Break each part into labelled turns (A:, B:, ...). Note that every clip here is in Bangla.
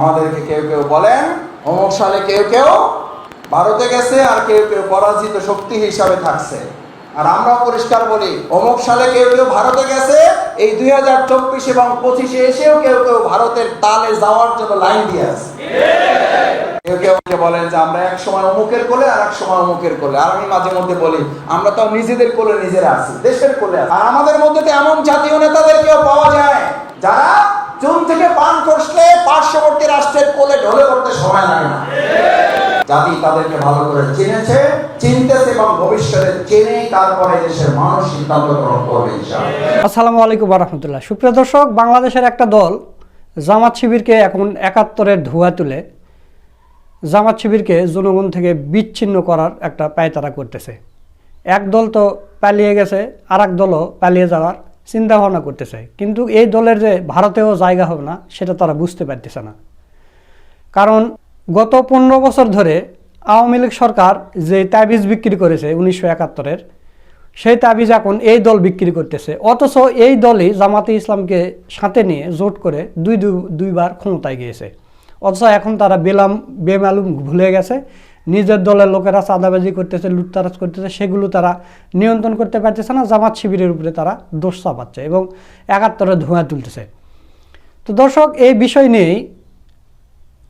A: আমাদেরকে কেউ কেউ বলেন অমুক সালে কেউ কেউ ভারতে গেছে আর কেউ কেউ পরাজিত শক্তি হিসাবে থাকছে। আর আমরা পরিষ্কার বলি অমুক সালে কেউ কেউ ভারতে গেছে, এই দুই হাজার চব্বিশ এবং পঁচিশে এসেও কেউ কেউ ভারতের তালে যাওয়ার জন্য লাইন দিয়ে আছে। কেউ কেউ বলেন যে আমরা এক সময় অমুকের কোলে আর এক সময় অমুকের কোলে। আর আমি মাঝে মধ্যে বলি, আমরা তো নিজেদের কোলে নিজেরা আছি, দেশের কোলে আর আমাদের মধ্যে তো এমন জাতীয় নেতাদেরকেও পাওয়া যায়, যারা চুন থেকে পান করলে পার্শ্ববর্তী রাষ্ট্রের কোলে ঢলে করতে সময় লাগে না। জাতি তাদেরকে ভালো করে চিনেছে, চিনতেছে এবং ভবিষ্যতে চিনেই তারপরে দেশের মানুষ সিদ্ধান্ত গ্রহণ করবে
B: আসসালামু আলাইকুম রহমতুল্লাহ। সুপ্রিয় দর্শক, বাংলাদেশের একটা দল জামাত শিবিরকে এখন একাত্তরের ধোয়া তুলে জামাত শিবিরকে জনগণ থেকে বিচ্ছিন্ন করার একটা পায়তারা করতেছে। এক দল তো পালিয়ে গেছে আর এক দলও পালিয়ে যাওয়ার চিন্তা ভাবনা করতেছে। কিন্তু এই দলের যে ভারতেও জায়গা হবে না, সেটা তারা বুঝতে পারতেছে না। কারণ গত পনেরো বছর ধরে আওয়ামী লীগ সরকার যে তাবিজ বিক্রি করেছে উনিশশো একাত্তরের, সেই তাবিজ এখন এই দল বিক্রি করতেছে। অথচ এই দলই জামাতে ইসলামকে সাথে নিয়ে জোট করে দুই দুইবার ক্ষমতায় গিয়েছে। অথচ এখন তারা বেলাম, বেমালুম ভুলে গেছে। নিজের দলের লোকেরা চাঁদাবাজি করতেছে, লুটতারাজ করতেছে, সেগুলো তারা নিয়ন্ত্রণ করতে পারতেছে না, জামাত শিবিরের উপরে তারা দোষ চাপাচ্ছে এবং একাত্তরে ধোঁয়া তুলতেছে। তো দর্শক, এই বিষয় নিয়েই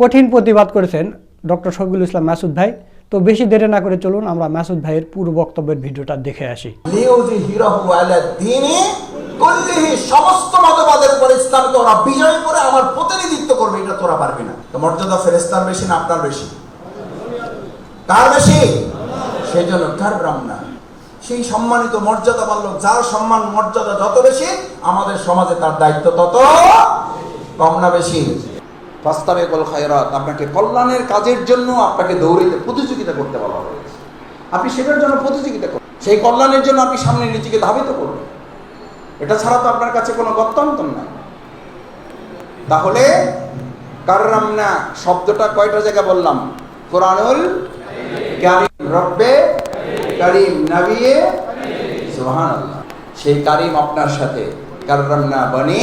B: কঠিন প্রতিবাদ করেছেন ডক্টর শফিকুল ইসলাম মাসুদ ভাই। তো বেশি দেরি না করে চলুন, আমরা মাসুদ ভাইয়ের পুরো বক্তব্যের ভিডিওটা দেখে আসি।
A: সমস্ত মতবাদের ইসলামকে ওরা বিজয় করে আমার প্রতিনিধিত্ব করবে, এটা তোরা পারবি না। মর্যাদা ফেরেস্তার বেশি না, আপনার বেশি? কার বেশি? সেই জন্য কাররাম না সেই সম্মানিত মর্যাদাবান লোক, যার সম্মান, মর্যাদা যত বেশি, আমাদের সমাজে তার দায়িত্ব তত কম না বেশি। ফাস্তাবিকুল খায়রাত, আপনাকে কল্যাণের কাজের জন্য আপনাকে দৌড়িতে প্রতিযোগিতা করতে বলা হয়েছে। আপনি সেটার জন্য প্রতিযোগিতা করুন সেই কল্যাণের জন্য আপনি সামনে নিজেকে ধাবিত করুন। এটা ছাড়া তো আপনার কাছে কোনো গত্যন্তর নাই। তাহলে কাররামনা শব্দটা কয়টা জায়গায় বললাম? কোরআনুল কারিম রব্বে, কারিম সুবহানাল্লাহ। সেই কারিম আপনার সাথে। কাররামনা বনি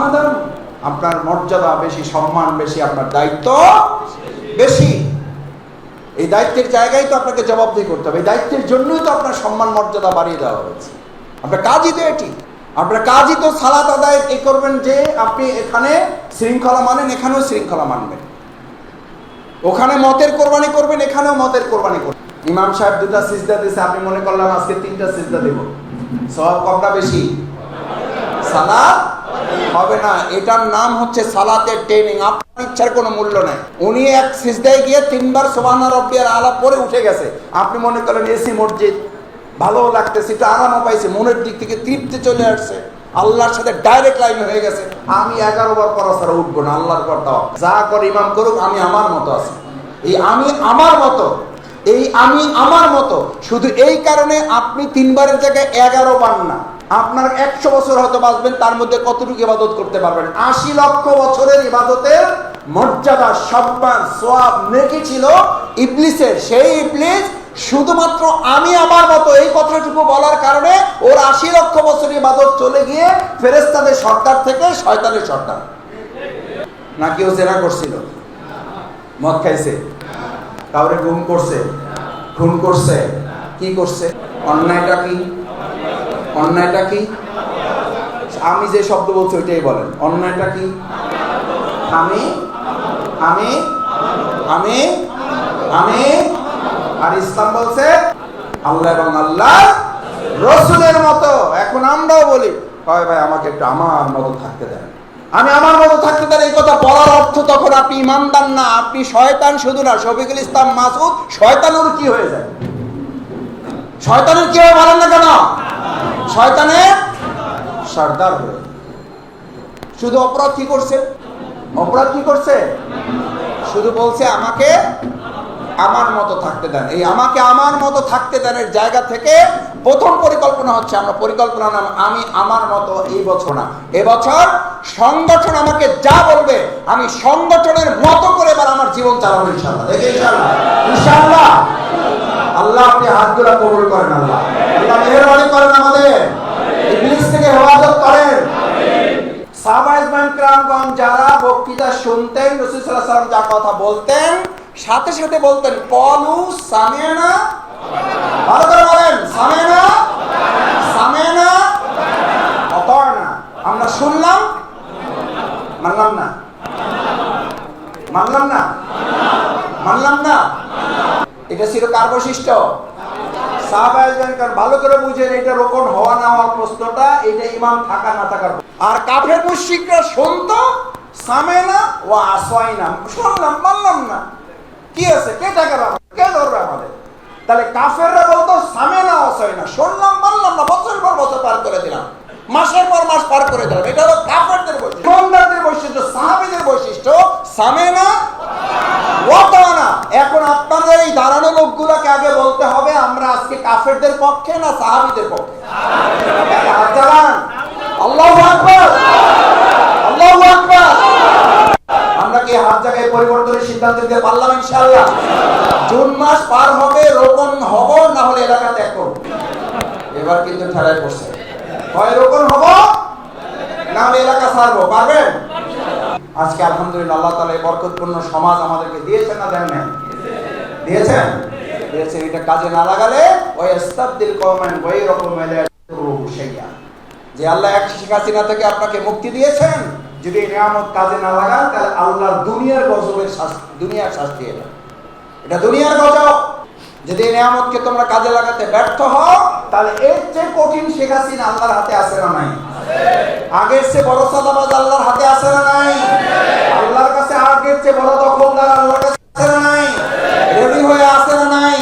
A: আদম। আপনার মর্যাদা বেশি, সম্মান বেশি, আপনার দায়িত্ব বেশি। এই দায়িত্বের জায়গায় তো আপনাকে জবাবদিহি করতে হবে। এই দায়িত্বের জন্যই তো আপনার সম্মান, মর্যাদা বাড়িয়ে দেওয়া হয়েছে। আপনার কাজই তো এটি। আপনার কাজই তো সালাত আদায় এই করবেন যে আপনি এখানে শৃঙ্খলা মানেন, এখানেও শৃঙ্খলা মানবেন। ওখানে মতের কোরবানি করবেন, এখানেও মতের কোরবানি করবেন। ইমাম সাহেব দুটা সিজদা দিয়েছে আপনি মনে করলাম আজকে তিনটা সিজদা দেব। সব কমটা বেশি? সালাত হবে না, এটার নাম হচ্ছে সালাতের ট্রেনিং। আপনার ইচ্ছার কোনো মূল্য নেই। উনি এক সিজদায় গিয়ে তিনবার সোবানা রব্বিয়ার আলাপ পরে উঠে গেছে। আপনি মনে করেন এসি মসজিদ ভালো লাগতেছে, একটু আরামও পাইছে, মনের দিক থেকে তৃপ্তি চলে আসছে। আল্লাহর সাথে ডাইরেক্ট লাইন হয়ে গেছে। আমি এগারো বার পড়া ছাড়া উঠবো না, আল্লাহর পর দাও। যা করে ইমাম করুক, আমি আমার মতো আছি। এই আমি আমার মতো, এই আমি আমার মতো, শুধু এই কারণে আপনি তিনবারের জায়গায় এগারো পান না। আপনার একশো বছর হয়তো বাঁচবেন, তার মধ্যে কতটুকু ইবাদত করতে পারবেন? আশি লক্ষ বছরের ইবাদতের মর্যাদা, সম্মান সোয়াব নেকি ছিল ইবলিসের। সেই ইবলিস শুধুমাত্র আমি আমার মতো এই কথাটুকু বলার কারণে ওর আশি লক্ষ বছর ইবাদত চলে গিয়ে ফেরেস্তাদের সর্দার থেকে শয়তানের সর্দার। নাকি ও জেনা করছিল? মদ খাইছে? কাউরে গুম করছে? খুন করছে? কি করছে? অন্যায়টা কি? অন্যায়টা কি? আমি যে শব্দ বলছি ওইটাই বলেন। অন্যায়টা কি? আমি? আমি? আমি? আমি? আর ইসলাম বলছে আল্লাহ এবং আল্লাহ রসুলের মতো। এখন আমরাও বলি, হয় ভাই, আমাকে একটু আমার মতো থাকতে দেন। আমি আমার মতো থাকতে দেন, এই কথা বলার অর্থ তখন আপনি ইমানদার না, আপনি শয়তান শুধু না, শফিকুল ইসলাম মাসুদ শয়তানুর কি হয়ে যায়? শয়তানের কি হয় বলেন না কেন? শয়তানের সর্দার হয়ে শুধু অপরাধ কি করছে? অপরাধ কি করছে? শুধু বলছে আমাকে আমার মতো থাকতে দেন। এই আমাকে আমার মতো থাকতে দেনের জায়গা থেকে প্রথম পরিকল্পনা হচ্ছে আমরা পরিকল্পনা নাম আমি আমার মতো এই বছর না। এবছর সংগঠন আমাকে যা বলবে, আমি সংগঠনের মতো করে এবার আমার জীবন চালাবো ইনশাল্লাহ আল্লাহ আপনি হাতগুলা কবুল করেন, আল্লাহ। মেহরবানি করেন আমাদের। থেকে হেফাজত করেন। সাহাবাইজমান ক্রামগণ যারা বক্তৃতা শুনতেন, রসুল সাল্লাহ যা কথা বলতেন সাথে সাথে বলতেন কলু সামিয়ানা ভালো করে বলেন সামিয়ানা সামিয়ানা অতর্না আমরা শুনলাম, মানলাম না। মানলাম না। মানলাম না। এটা ছিল কার বৈশিষ্ট্য? ভালো করে বুঝেন, এটা হওয়া না হওয়ার প্রশ্নটা, এটা ইমাম থাকা না থাকার আর কাফের মুশরিকরা শুনতো সামে না ও আসয় না শুনলাম, মানলাম না। কি আছে? কে টাকা কে ধরবে আমাদের? তাহলে কাফেররা বলতো, সামে না অসয় না। শুনলাম, মানলাম না বছর পর বছর পার করে দিলাম। মাসের পর মাস পার করে দিলাম। এটা হলো কাফেরদের বৈশিষ্ট্য। ইমানদারদের বৈশিষ্ট্য, সাহাবীদের বৈশিষ্ট্য, সামে না ওয়াতানা এখন আপনাদের এই দাঁড়ানো লোকগুলোকে আগে বলতে হবে, আমরা আজকে কাফেরদের পক্ষে না সাহাবীদের পক্ষে? আল্লাহু আকবার। আল্লাহু আকবার। কি হাত জায়গায় পরিবর্তনের সিদ্ধান্ত দিতে পারলাম ইনশাআল্লাহ। জুন মাস পার হবে, রোপণ হব, না হলে এলাকা ত্যাগ করব। এবার কিন্তু ঠেলায় পড়ছে। হয় রোপণ হব? না হলে এলাকা ছাড়বো, পারবেন? আজকে আলহামদুলিল্লাহ আল্লাহ তালা এই বরকতপূর্ণ সমাজ আমাদেরকে দিয়েছেন না দেন নাই? দিয়েছেন? দিয়েছেন, এটা কাজে না লাগালে ওই ইস্তাবদিল লা ইয়াদুরুহু শাইআ। যে আল্লাহ এক শেখ হাসিনা থেকে আপনাকে মুক্তি দিয়েছেন যদি নিয়ামত কাজে না লাগান তাহলে আল্লাহর দুনিয়ার গজবের শাস্তি, দুনিয়ার শাস্তি এটা এটা দুনিয়ার গজব। যদি নিয়ামতকে তোমরা কাজে লাগাতে ব্যর্থ হও, তাহলে এর চেয়ে কঠিন শেখ হাসিনা আল্লাহর হাতে আছে না নাই? আগের চেয়ে বড় সাদাবাজ আল্লাহর হাতে আছে না নাই? আল্লাহর কাছে আগের চেয়ে বড় দখলদার আল্লাহর কাছে আছে না নাই? রেডি হয়ে আছে না নাই?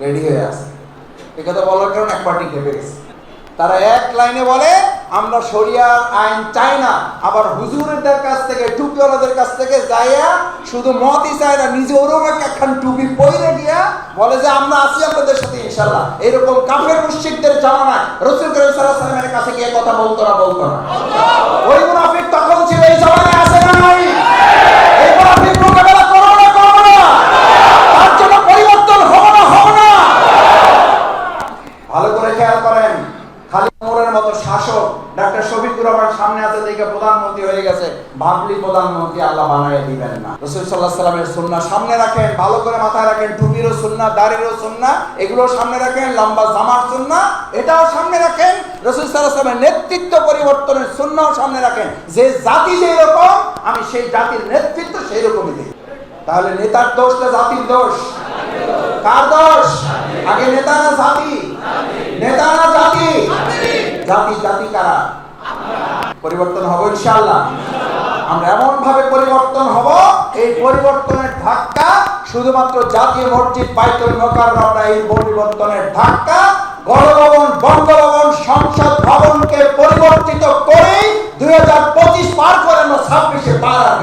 A: রেডি হয়ে আছে। এই কথা বলার কারণে এক পার্টি খেপে গেছে তারা এক লাইনে বলে আমরা শরিয়ার আইন চাই না। আবার হুজুরদের কাছ থেকে টুপিওয়ালাদের কাছ থেকে যাইয়া শুধু মতই চায় না নিজে ওরকম একখান টুপি পরে দিয়া বলে যে আমরা আছি আপনাদের সাথে ইনশাল্লাহ এরকম কাফের মুশরিকদের জামানায় রসুল করিম সাল্লাহ সাল্লামের কাছে গিয়ে কথা বলতো না বলতো না। ওই মুনাফিক তখন ছিল এই জামানায় আছে না নাই এই মুনাফিক মোকাবেলা করো না করো না তার জন্য পরিবর্তন হবে না হবে না ভালো করে খেয়াল করেন খালি মোড়ের মতো শাসক ডাক্তার শফিকুর রহমান সামনে আছে দেখে প্রধানমন্ত্রী হয়ে গেছে ভাবলি প্রধানমন্ত্রী আল্লাহ বানায় দিবেন না। রসুল সাল্লাহ সাল্লামের সুন্না সামনে রাখেন, ভালো করে মাথায় রাখেন, টুপিরও সুন্না, দাড়িরও সুন্না এগুলো সামনে রাখেন, লম্বা জামার সুন্না, এটাও সামনে রাখেন। রসুল সাল্লাহ সাল্লামের নেতৃত্ব পরিবর্তনের সুন্নাও সামনে রাখেন। যে জাতি যেই রকম আমি সেই জাতির নেতৃত্ব সেই রকমই দিই। তাহলে নেতার দোষ না জাতির দোষ? কার দোষ? আগে নেতা না জাতি? নেতা না জাতি? জাতি জাতি কারা? পরিবর্তন হব ইনশাআল্লাহ। আমরা এমন ভাবে পরিবর্তন হব, এই পরিবর্তনের ধাক্কা শুধুমাত্র জাতীয় মসজিদ বাইতুল মোকাররমরা এই পরিবর্তনের ধাক্কা গণভবন, বঙ্গভবন, সংসদ ভবনকে পরিবর্তিত করেই দুই হাজার পঁচিশ পার করে আমরা ছাব্বিশে পার।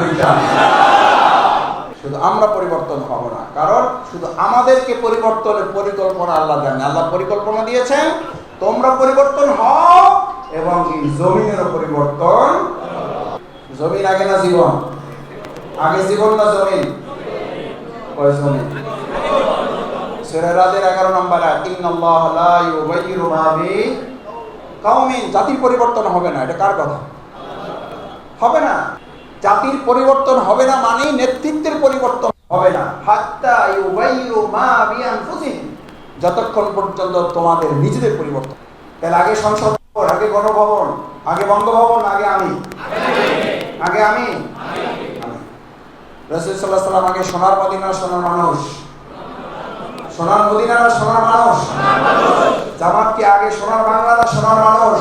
A: শুধু আমরা পরিবর্তন হব না, কারণ শুধু আমাদেরকে পরিবর্তনের পরিকল্পনা আল্লাহ দেন আল্লাহ পরিকল্পনা দিয়েছেন, তোমরা পরিবর্তন হও এবং এই জমিনেরও পরিবর্তন জমিন আগে না জীবন? আগে জীবন না জমিন? ওই জমিন। সূরা রাদের 11 নম্বর আয়াত, ইন্নাল্লাহ লা ইউগাইয়িরু মা বি কাউমিন জাতির পরিবর্তন হবে না, এটা কার কথা? হবে না। জাতির পরিবর্তন হবে না মানে নেতৃত্বের পরিবর্তন হবে না। মা যতক্ষণ পর্যন্ত তোমাদের নিজেদের পরিবর্তন। তাহলে আগে সংসদ, আগে গণভবন, আগে বঙ্গভবন, আগে আমি? আগে আমি। রাসূল আলাইহি সাল্লাম আগে সোনার মদিনা সোনার মানুষ। সোনার মদিনা না সোনার মানুষ। জামাত কি আগে সোনার বাংলা না সোনার মানুষ?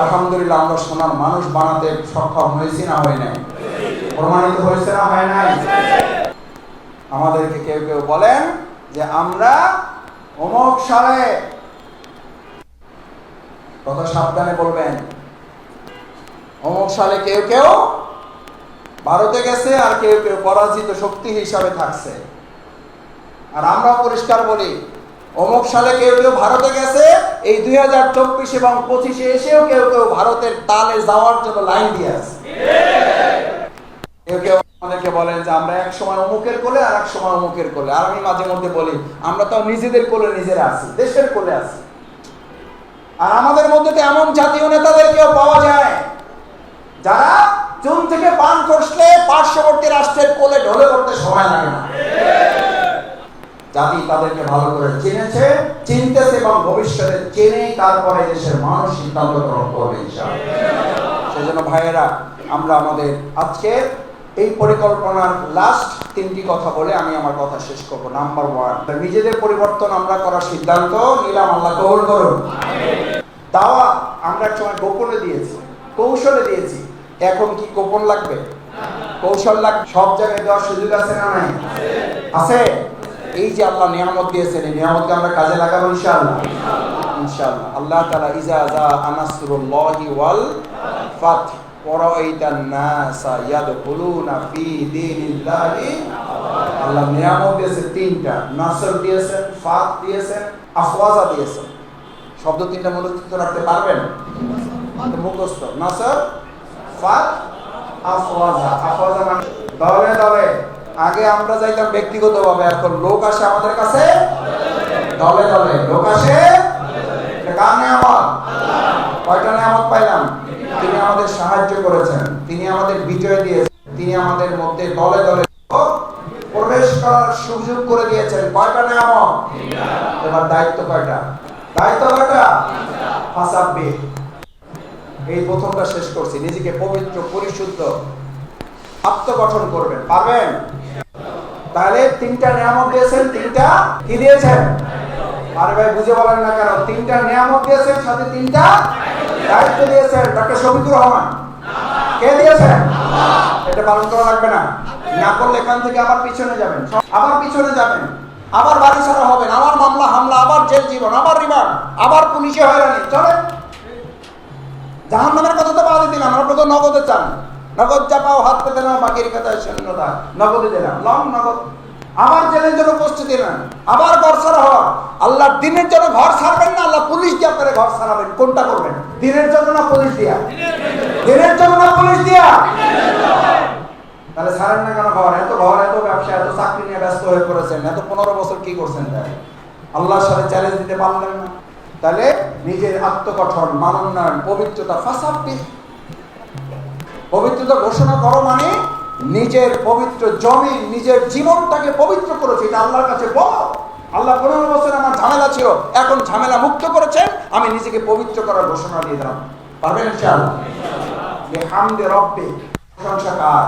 A: আলহামদুলিল্লাহ, আমরা সোনার মানুষ বানাতে সক্ষম হয়েছি না হয় নাই? প্রমাণিত হয়েছে না হয় নাই? আমাদেরকে কেউ কেউ বলেন যে আমরা অমুক সালে। কত সাবধানে বলবেন? অমুক সালে কেউ কেউ ভারতে গেছে আর কেউ কেউ পরাজিত শক্তি হিসাবে থাকছে। আর আমরা পরিষ্কার বলি অমুক সালে কেউ কেউ ভারতে গেছে, এই দুই হাজার চব্বিশ এবং পঁচিশে এসেও কেউ কেউ ভারতের তালে যাওয়ার জন্য লাইন দিয়ে আছে। কেউ কেউ বলেন যে আমরা এক সময় অমুকের কোলে আর এক সময় অমুকের কোলে। আর আমি মাঝে মধ্যে বলি, আমরা তো নিজেদের কোলে নিজেরা আছি, দেশের কোলে আছি। আর আমাদের মধ্যে তো এমন জাতীয় নেতাদেরকেও পাওয়া যায়। যারা চুন থেকে পান করলে পার্শ্ববর্তী রাষ্ট্রের কোলে ঢলে করতে সময় লাগে না। জাতি তাদেরকে ভালো করে চিনেছে চিনতেছে এবং ভবিষ্যতে চেনেই তারপরে দেশের মানুষ সিদ্ধান্ত গ্রহণ করবে সেজন্য ভাইয়েরা আমরা আমাদের আজকের এই পরিকল্পনার লাস্ট তিনটি কথা বলে আমি আমার কথা শেষ করব। নাম্বার ওয়ান নিজেদের পরিবর্তন আমরা করার সিদ্ধান্ত নিলাম আল্লাহ কবুল করুন। দাওয়া আমরা এক সময় গোপনে দিয়েছি। কৌশলে দিয়েছি। এখন কি গোপন লাগবে? কৌশল লাগবে সব জায়গায় দেওয়ার সুযোগ আছে না নাই? আছে? এই যে আল্লাহ নিয়ামত দিয়েছেন, এই নিয়ামতকে আমরা কাজে লাগাবো ইনশাআল্লাহ। ইনশাআল্লাহ। আল্লাহ তাআলা ইজা জা আনাসরুল্লাহি ওয়াল ফাত ওয়ারাইতান নাসা ইয়াদখুলুনা ফি দীনিল্লাহি। আল্লাহ নিয়ামত দিয়েছেন তিনটা। নাসর দিয়েছেন, ফাত দিয়েছেন, আফওয়াজা দিয়েছেন। শব্দ তিনটা মনোচিত রাখতে পারবেন? ফাত, আফওয়াজা। আফওয়াজা মানে? দলে দলে আগে আমরা যাইতাম ব্যক্তিগতভাবে, এখন লোক আসে আমাদের কাছে? দলে দলে লোক আসে? কার নিয়ামত? কয়টা নিয়ামত পাইলাম? তিনি আমাদের সাহায্য করেছেন। তিনি আমাদের বিজয় দিয়েছেন। তিনি আমাদের মধ্যে দলে দলে প্রবেশ করার সুযোগ করে দিয়েছেন। কয়টা নিয়ামত? এবার দায়িত্ব কয়টা? দায়িত্ব কয়টা? ফাসাব্বি। এই প্রথমটা শেষ করছি। নিজেকে পবিত্র, পরিশুদ্ধ, আত্মগঠন করবেন। পারবেন? তাহলে তিনটা নিয়ামত দিয়েছেন, তিনটা কি দিয়েছেন? আরে ভাই, বুঝে বলেন না কেন? তিনটা নিয়ামত দিয়েছেন, সাথে তিনটা দায়িত্ব দিয়েছেন। ডক্টর শফিকুর রহমান, কে দিয়েছেন? এটা পালন করা লাগবে না। না করলে এখান থেকে আবার পিছনে যাবেন। আবার পিছনে যাবেন। আবার বাড়ি ছাড়া হবেন। আবার মামলা, হামলা, আবার জেল জীবন, আবার রিমান্ড, আবার পুলিশে হয়রানি। চলেন। জাহান নামের কথা তো বাদে দিলাম, আমরা তো নগদে চান। নগদ যা পাও হাত পেতে নাও বাকির কথায় শূন্যতা। নগদে দিলাম, লং নগদ। আবার জেলের জন্য প্রস্তুতি নেন, আবার ঘর ছাড়া হওয়া। আল্লাহ দিনের জন্য ঘর ছাড়বেন না, আল্লাহ পুলিশ দিয়ে আপনারা ঘর সারাবেন কোনটা করবেন? দিনের জন্য না পুলিশ দিয়া? দিনের জন্য না পুলিশ দিয়া? তাহলে ছাড়েন না কেন ঘর? এত ঘর, এত ব্যবসা, এত চাকরি নিয়ে ব্যস্ত হয়ে পড়েছেন। এত পনেরো বছর কি করছেন তাই আল্লাহর সাথে চ্যালেঞ্জ দিতে পারলেন না। তাহলে নিজের আত্মগঠন মানোন্নয়ন পবিত্রতা ফাঁসাব্দি। পবিত্রতা ঘোষণা করো মানে নিজের পবিত্র জমি নিজের জীবনটাকে পবিত্র করেছে এটা আল্লাহর কাছে বলো। আল্লাহ পনেরো বছর আমার ঝামেলা ছিল, এখন ঝামেলা মুক্ত করেছেন, আমি নিজেকে পবিত্র করার ঘোষণা দিয়ে দিলাম। পারবেন হামদে রব্বে। প্রশংসা কার?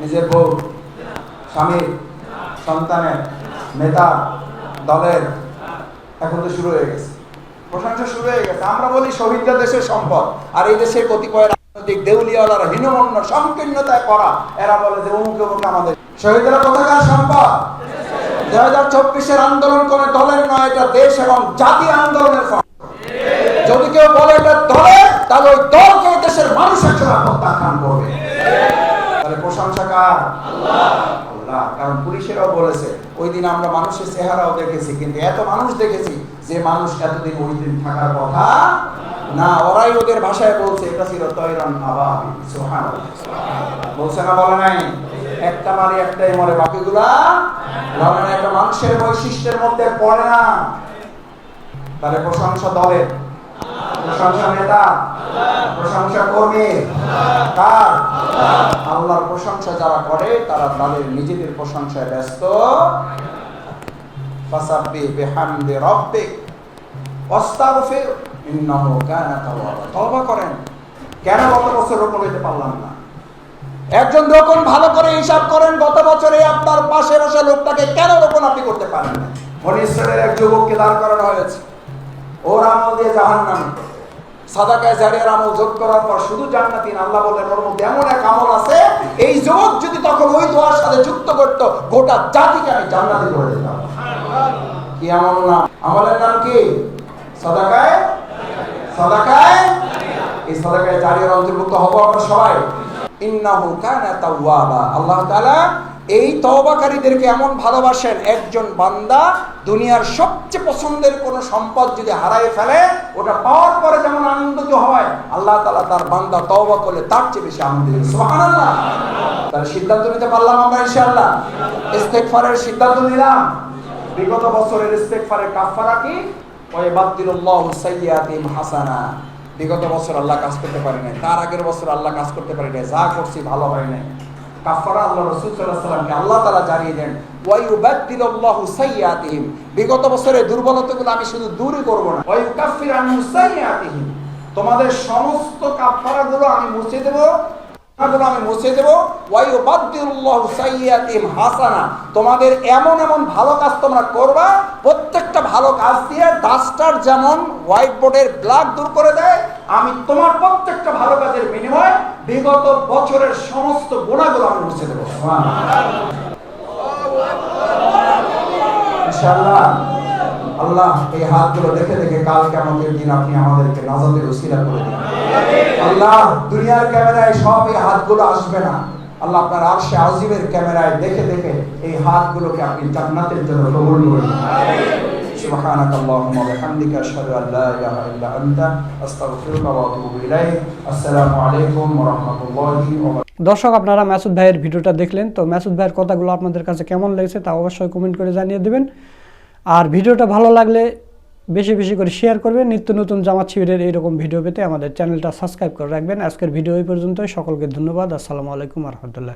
A: নিজের বউ, স্বামীর, সন্তানের নেতা দলের। এখন তো শুরু হয়ে গেছে। প্রশংসা শুরু হয়ে গেছে। আমরা বলি শহীদরা দেশের সম্পদ। আর এই দেশের কতিপয় রাজনৈতিক দেউলিয়ালারা হীনমন্য সংকীর্ণতায় করা এরা বলে যে অমুক অমুক আমাদের। শহীদরা কোথাকার সম্পদ? দুই হাজার চব্বিশের আন্দোলন কোন দলের নয়, এটা দেশ এবং জাতীয় আন্দোলনের ফল। যদি কেউ বলে এটা দলের, তাহলে ওই দলকে দেশের মানুষ একসময় প্রত্যাখ্যান করবে। তাহলে প্রশংসা কার? আল্লাহ কারণ পুলিশেরাও বলেছে, ওই দিন আমরা মানুষের চেহারাও দেখেছি, কিন্তু এত মানুষ দেখেছি যে মানুষ এতদিন ওই দিন থাকার কথা না। ওরাই ওদের ভাষায় বলছে, এটা ছিল তৈরান সুবহানাল্লাহ। বলছে না, বলে নাই? একটা মারি একটাই মরে, বাকিগুলা বলে না। একটা মানুষের বৈশিষ্ট্যের মধ্যে পড়ে না। তাহলে প্রশংসা দলের প্রশংসা নেতা, প্রশংসা কর্মী কার আল্লাহর প্রশংসা যারা করে, তারা তাদের নিজেদের প্রশংসায় ব্যস্ত। বিহামদি ওয়াস্তাগফির, ইন্নাহু কানা তাওয়াবা। তওবা করেন। কেন গত বছর রোপণ হইতে পারলাম না? একজন রোপণ ভালো করে হিসাব করেন, গত বছরে আপনার পাশে বসা লোকটাকে কেন রোপণ আপনি করতে পারেন না? বনি এক যুবককে দাঁড় করানো হয়েছে। ওর আমল দিয়ে জাহান নামে সাদাকায় জারিয়ার আমল যোগ করার পর শুধু জান্নাতিন আল্লাহ ওর মধ্যে এমন এক আমল আছে, এই যদি তখন ওই দোয়ার সাথে যুক্ত করতো, গোটা জাতিকে আমি জান্নাতি করে দিতাম। কি আমল নাম আমলের নাম কি? সাদাকায়? সাদাকায়? এই সাদাকায় জারিয়ার অন্তর্ভুক্ত হব আমরা সবাই। ইন্নাহু কানা তাওয়াবা। আল্লাহ তাআলা এই তওবাকারীদেরকে এমন ভালোবাসেন, একজন বান্দা দুনিয়ার সবচেয়ে পছন্দের কোন সম্পদ যদি হারায় ফেলে, ওটা পাওয়ার পরে যেমন আনন্দিত হয়, আল্লাহ তাআলা তার বান্দা তওবা করলে তার চেয়ে বেশি আনন্দিত সুবহানাল্লাহ। তাহলে সিদ্ধান্ত নিতে পারলাম আমরা ইনশাআল্লাহ? ইস্তেগফারের সিদ্ধান্ত নিলাম? বিগত বছরের ইস্তেগফারের কাফারা কি? হাসানা। বিগত বছর আল্লাহ কাজ করতে পারে নাই, তার আগের বছর আল্লাহ কাজ করতে পারে নাই, যা করছি ভালো হয় নাই। কাফারা আল্লাহ রাসূল আল্লাহ জানিয়ে দেন বিগত বছরের দুর্বলতাগুলো আমি শুধু দূরই করব না। তোমাদের সমস্ত কাফারাগুলো আমি মুছে দেব আমি মুছে দেব। হাসানা। তোমাদের এমন এমন ভালো কাজ তোমরা করবা, প্রত্যেকটা ভালো কাজ দিয়ে ডাস্টার যেমন হোয়াইট বোর্ডের ব্ল্যাক দূর করে দেয়, আমি তোমার প্রত্যেকটা ভালো কাজের বিনিময়ে বিগত বছরের সমস্ত গুণাগুলো আমি মুছে দেবো। আল্লাহ এই হাতগুলো দেখে দেখে কাল কেমতের দিন আপনি আমাদেরকে নাজাতের উসিলা করে দিন আল্লাহ, দুনিয়ার ক্যামেরায় সব এই হাতগুলো আসবে না। আল্লাহ আপনার আরশে আজিমের ক্যামেরায় দেখে দেখে এই হাতগুলোকে আপনি জান্নাতের জন্য কবুল করে দিন سبحانك اللهم وبحمدك أشهد أن لا إله إلا أنت أستغفرك وأتوب إليك السلام عليكم ورحمة الله وبركاته
B: দর্শক আপনারা মাসুদ ভাইয়ের ভিডিওটা দেখলেন তো মাসুদ ভাইয়ের কথাগুলো আপনাদের কাছে কেমন লেগেছে তা অবশ্যই কমেন্ট করে জানিয়ে দেবেন আর ভিডিওটা ভালো লাগলে বেশি বেশি করে শেয়ার করবেন নিত্য নতুন জামাত শিবিরের এইরকম ভিডিও পেতে আমাদের চ্যানেলটা সাবস্ক্রাইব করে রাখবেন আজকের ভিডিও এই পর্যন্তই সকলকে ধন্যবাদ আসসালামু আলাইকুম রহমতুল্লাহ